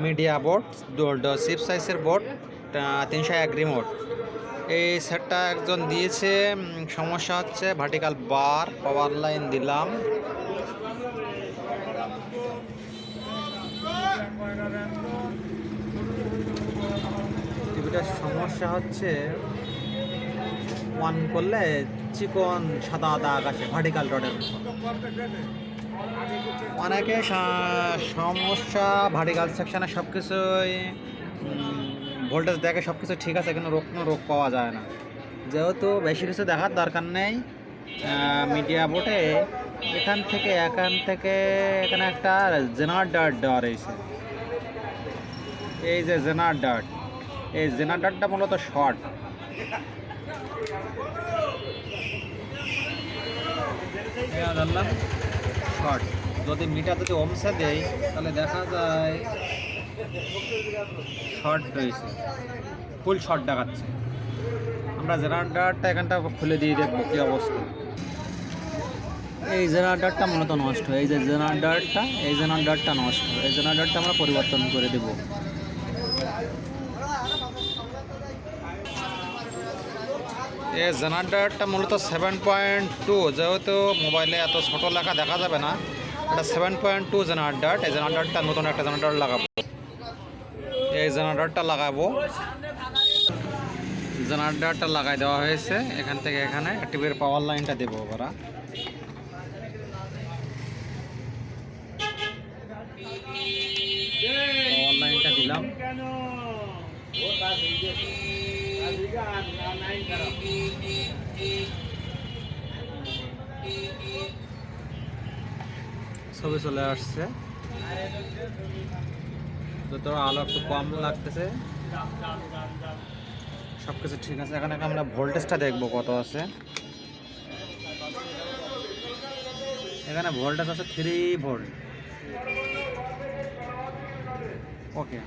Media board সিপ সাইজের board তিনশো এক রিমোট। এই সেটটা একজন দিয়েছে সমস্যা হচ্ছে ভার্টিক্যাল বার পাওয়ার লাইন দিলাম। টিভিটার সমস্যা হচ্ছে ওয়ান করলে চিকন সাদা দাগ আসে ভার্টিক্যাল রডের অনেকে সমস্যা ভার্টিক্যাল সেকশানে সব কিছুই ভোল্টেজ দেখে সব কিছু ঠিক আছে, কিন্তু রোগ কোনো রোগ পাওয়া যায় না। যেহেতু বেশি কিছু দেখার দরকার নেই মিডিয়া বোর্ডে এখান থেকে এখান থেকে এখানে একটা জেনার ডাট দেওয়া রয়েছে। এই যে জেনার ডাট এই জেনার ডাটটা মূলত শর্ট শর্ট। যদি মিটার যদি ওমসে দেয় তাহলে দেখা যায় শর্ট রয়েছে। ফুল শর্ট দেখাচ্ছে। আমরা জেনারেটারটা এখানটা খুলে দিয়ে দেখব কী অবস্থা। এই জেনারেটারটা মূলত নষ্ট। এই যে জেনারেটারটা এই জেনারেটারটা নষ্ট। এই জেনারেটারটা আমরা পরিবর্তন করে দেব। এই জেনারেটারটা মূলত সেভেন পয়েন্ট টু যেহেতু মোবাইলে এত ছোট লেখা দেখা যাবে না, এটা সেভেন পয়েন্ট টু জেনারেটার, এই জেনারেটারটা নতুন একটা জেনারেটার লাগাবো। এই জেনারেটারটা লাগাবো। জেনারেটারটা লাগাই দেওয়া হয়েছে, এখান থেকে এখানে টিভির পাওয়ার লাইনটা দেবো ওরা। পাওয়ার লাইনটা দিলাম। ছবি চলে আসছে। যত আলো একটু কম লাগতেছে। সব কিছু ঠিক আছে। এখানে আমরা ভোল্টেজটা দেখব কত আছে। এখানে ভোল্টেজ আছে থ্রি ভোল্ট ওকে